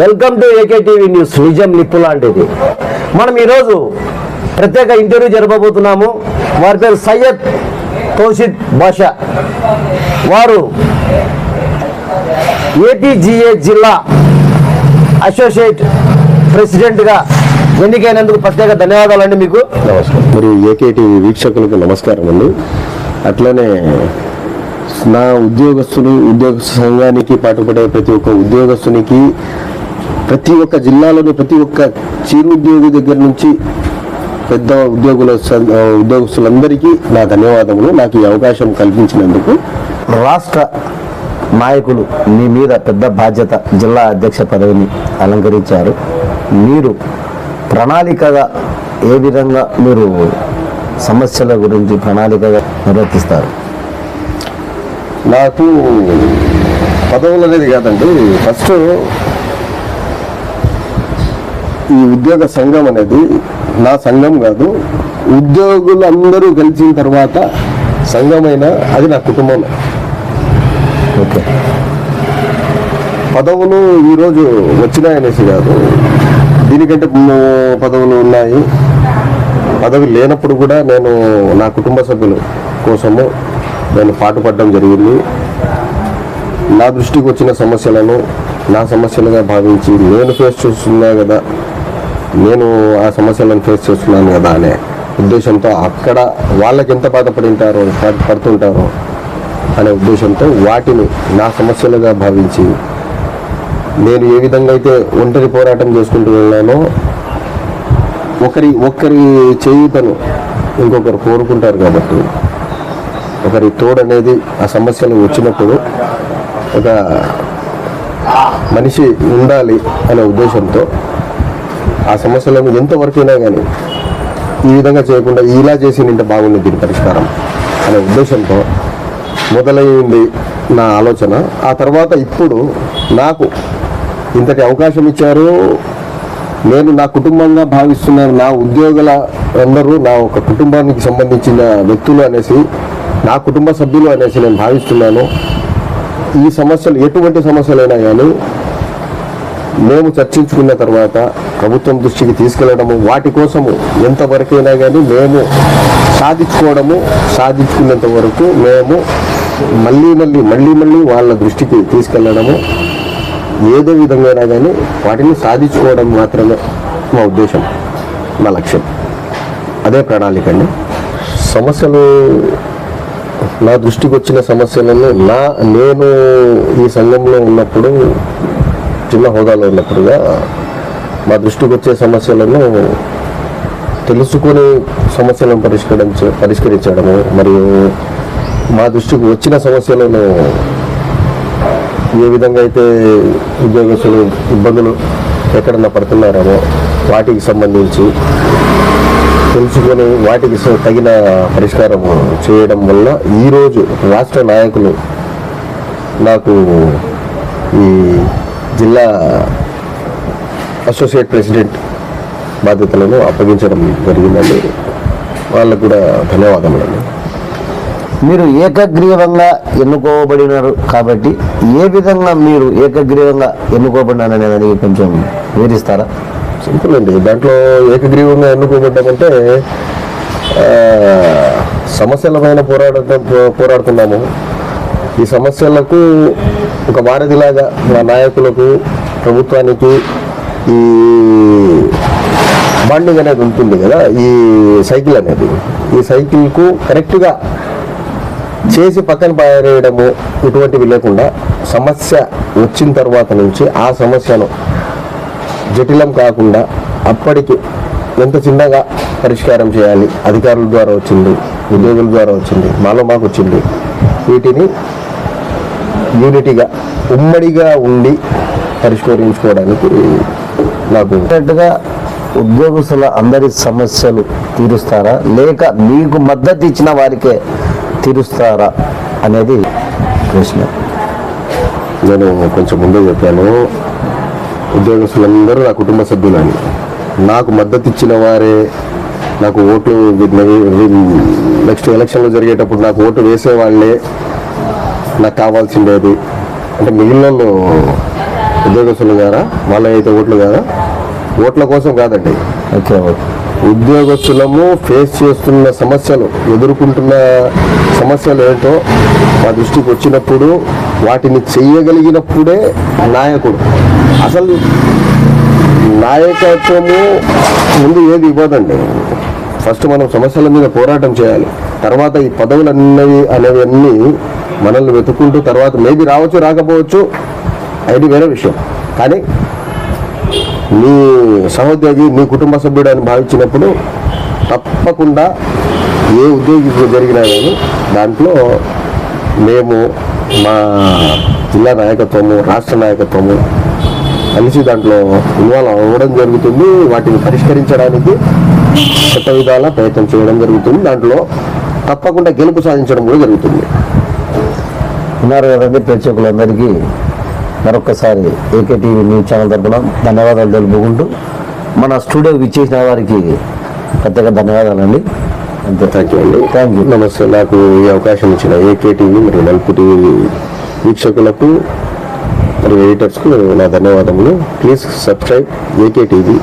Welcome to AK TV news. నిజం నిప్పు లాంటిది. మనం ఈరోజు ప్రత్యేక ఇంటర్వ్యూ జరపబోతున్నాము. వారి పేరు సయ్యద్ తోషిద్ బాషా. వారు ఏపీజీఏ జిల్లా అసోసియేట్ ప్రెసిడెంట్గా ఎన్నికైనందుకు ప్రత్యేక ధన్యవాదాలండి మీకు. నమస్కారం. మరి ఏకేటీవీ వీక్షకులకు నమస్కారం అండి. అట్లనే నా ఉద్యోగస్తులు ఉద్యోగ సంఘానికి పాటుపడే ప్రతి ఒక్క ఉద్యోగస్తునికి ప్రతి ఒక్క జిల్లాలోని ప్రతి ఒక్క చిరు ఉద్యోగి దగ్గర నుంచి పెద్ద ఉద్యోగుల ఉద్యోగస్తులందరికీ నా ధన్యవాదములు. నాకు ఈ అవకాశం కల్పించినందుకు రాష్ట్ర నాయకులు మీ మీద పెద్ద బాధ్యత జిల్లా అధ్యక్ష పదవిని అలంకరించారు. మీరు ప్రణాళికగా ఏ విధంగా మీరు సమస్యల గురించి ప్రణాళికగా నిర్వర్తిస్తారు? నాకు పదవులు అనేది కాదండి. ఫస్ట్ ఈ ఉద్యోగ సంఘం అనేది నా సంఘం కాదు ఉద్యోగులు అందరూ కలిసిన తర్వాత సంఘమైన అది నా కుటుంబం ఓకే. పదవులు ఈరోజు వచ్చినాయనేసి కాదు దీనికంటే పదవులు ఉన్నాయి. పదవి లేనప్పుడు కూడా నేను నా కుటుంబ సభ్యుల కోసము నేను పాటుపడడం జరిగింది. నా దృష్టికి వచ్చిన సమస్యలను నా సమస్యలుగా భావించి నేను ఫేస్ చేస్తున్నా కదా నేను ఆ సమస్యలను ఫేస్ చేస్తున్నాను కదా అనే ఉద్దేశంతో అక్కడ వాళ్ళకి ఎంత బాధపడింటారో పడుతుంటారో అనే ఉద్దేశంతో వాటిని నా సమస్యలుగా భావించి నేను ఏ విధంగా అయితే ఒంటరి పోరాటం చేసుకుంటూ వెళ్ళానో ఒకరి ఒకరి చేయుతను ఇంకొకరు కోరుకుంటారు కాబట్టి ఒకరి తోడు అనేది ఆ సమస్యలు వచ్చినప్పుడు ఒక మనిషి ఉండాలి అనే ఉద్దేశంతో ఆ సమస్యలను ఎంతవరకైనా కానీ ఈ విధంగా చేయకుండా ఇలా చేసి నింటే బాగుంది దీని పరిష్కారం అనే ఉద్దేశంతో మొదలైంది నా ఆలోచన. ఆ తర్వాత ఇప్పుడు నాకు ఇంతటి అవకాశం ఇచ్చారు. నేను నా కుటుంబంగా భావిస్తున్నాను నా ఉద్యోగుల అందరూ నా ఒక కుటుంబానికి సంబంధించిన వ్యక్తులు అనేసి నా కుటుంబ సభ్యులు అనేసి నేను భావిస్తున్నాను. ఈ సమస్యలు ఎటువంటి సమస్యలైనా కానీ మేము చర్చించుకున్న తర్వాత ప్రభుత్వం దృష్టికి తీసుకెళ్ళడము వాటి కోసము ఎంతవరకైనా కానీ మేము సాధించుకోవడము సాధించుకున్నంత వరకు మేము మళ్ళీ మళ్ళీ మళ్ళీ మళ్ళీ వాళ్ళ దృష్టికి తీసుకెళ్ళడము ఏదో విధంగా కానీ వాటిని సాధించుకోవడం మాత్రమే మా ఉద్దేశం మా లక్ష్యం. అదే ప్రణాళిక అండి. సమస్యలు నా దృష్టికి వచ్చిన సమస్యలను నా నేను ఈ సంఘంలో ఉన్నప్పుడు చిన్న హోదాలో ఉన్నప్పుడుగా మా దృష్టికి వచ్చే సమస్యలను తెలుసుకొని సమస్యలను పరిష్కరించ పరిష్కరించడము మరియు మా దృష్టికి వచ్చిన సమస్యలను ఏ విధంగా అయితే ఉద్యోగస్తులు ఇబ్బందులు ఎక్కడన్నా పడుతున్నారో వాటికి సంబంధించి తెలుసుకొని వాటికి స- తగిన పరిష్కారం చేయడం వల్ల ఈరోజు రాష్ట్ర నాయకులు నాకు ఈ జిల్లా అసోసియేట్ ప్రెసిడెంట్ బాధ్యతలను అప్పగించడం జరిగిందండి. వాళ్ళకు కూడా ధన్యవాదములండి. మీరు ఏకగ్రీవంగా ఎన్నుకోబడినారు కాబట్టి ఏ విధంగా మీరు ఏకగ్రీవంగా ఎన్నుకోబడినారు అనేది కొంచెం వివరిస్తారా? సింపుల్ అండి. దాంట్లో ఏకగ్రీవంగా ఎన్నుకోబడ్డామంటే సమస్యల పైన పోరాడటం పోరాడుతున్నాము ఈ సమస్యలకు ఒక వారధిలాగా మా నాయకులకు ప్రభుత్వానికి ఈ బాండింగ్ అనేది ఉంటుంది కదా ఈ సైకిల్ అనేది. ఈ సైకిల్కు కరెక్ట్గా చేసి పక్కన పారేయడము ఇటువంటివి లేకుండా సమస్య వచ్చిన తర్వాత నుంచి ఆ సమస్యను జటిలం కాకుండా అప్పటికి ఎంత చిన్నగా పరిష్కారం చేయాలి అధికారుల ద్వారా వచ్చింది ఉద్యోగుల ద్వారా వచ్చింది మాలో మాకు వచ్చింది వీటిని యూనిటీగా ఉమ్మడిగా ఉండి పరిష్కరించుకోవడానికి నాకు డెఫినెట్గా ఉద్యోగస్తుల అందరి సమస్యలు తీరుస్తారా? లేక మీకు మద్దతు ఇచ్చిన వారికే తీరుస్తారా? అనేది ప్రశ్న. నేను కొంచెం ముందే చెప్పాను. ఉద్యోగస్తులందరూ నా కుటుంబ సభ్యులని. నాకు మద్దతు ఇచ్చిన వారే నాకు ఓట్లు నెక్స్ట్ ఎలక్షన్లో జరిగేటప్పుడు నాకు ఓటు వేసే నాకు కావాల్సిండేది అంటే మిగిలిన ఉద్యోగస్తులు కాదా వాళ్ళ అయితే ఓట్లు కాదా? ఓట్ల కోసం కాదండి. ఓకే ఉద్యోగస్తులము ఫేస్ చేస్తున్న సమస్యలు ఎదుర్కొంటున్న సమస్యలు ఏంటో మా దృష్టికి వచ్చినప్పుడు వాటిని చెయ్యగలిగినప్పుడే నాయకుడు. అసలు నాయకత్వము ముందు ఏది ఇవ్వదండి? ఫస్ట్ మనం సమస్యల మీద పోరాటం చేయాలి. తర్వాత ఈ పదవులు అన్నవి అనేవన్నీ మనల్ని వెతుక్కుంటూ తర్వాత మేబీ రావచ్చు రాకపోవచ్చు అది వేరే విషయం. కానీ మీ సహోద్యోగి మీ కుటుంబ సభ్యుడు అని భావించినప్పుడు తప్పకుండా ఏ ఉద్యోగికి జరిగినా కానీ దాంట్లో మేము మా జిల్లా నాయకత్వము రాష్ట్ర నాయకత్వము కలిసి దాంట్లో ఇన్వాల్వ్ అవ్వడం జరుగుతుంది. వాటిని పరిష్కరించడానికి కొత్త విధాల ప్రయత్నం చేయడం జరుగుతుంది. దాంట్లో తప్పకుండా గెలుపు సాధించడం కూడా జరుగుతుంది. ఉన్నారు కదండి ప్రేక్షకులందరికీ మరొకసారి ఏకే టీవీ న్యూస్ ఛానల్ తరపున ధన్యవాదాలు తెలుపుకుంటూ మన స్టూడియోకి విచ్చేసిన వారికి ప్రత్యేక ధన్యవాదాలండి. అంతే థ్యాంక్ యూ అండి. థ్యాంక్ యూ నమస్తే నాకు ఈ అవకాశం ఇచ్చిన ఏకే టీవీ మరియు నలుపు టీవీ వీక్షకులకు మరియు ఎడిటర్స్కు నా ధన్యవాదములు. Please subscribe AK TV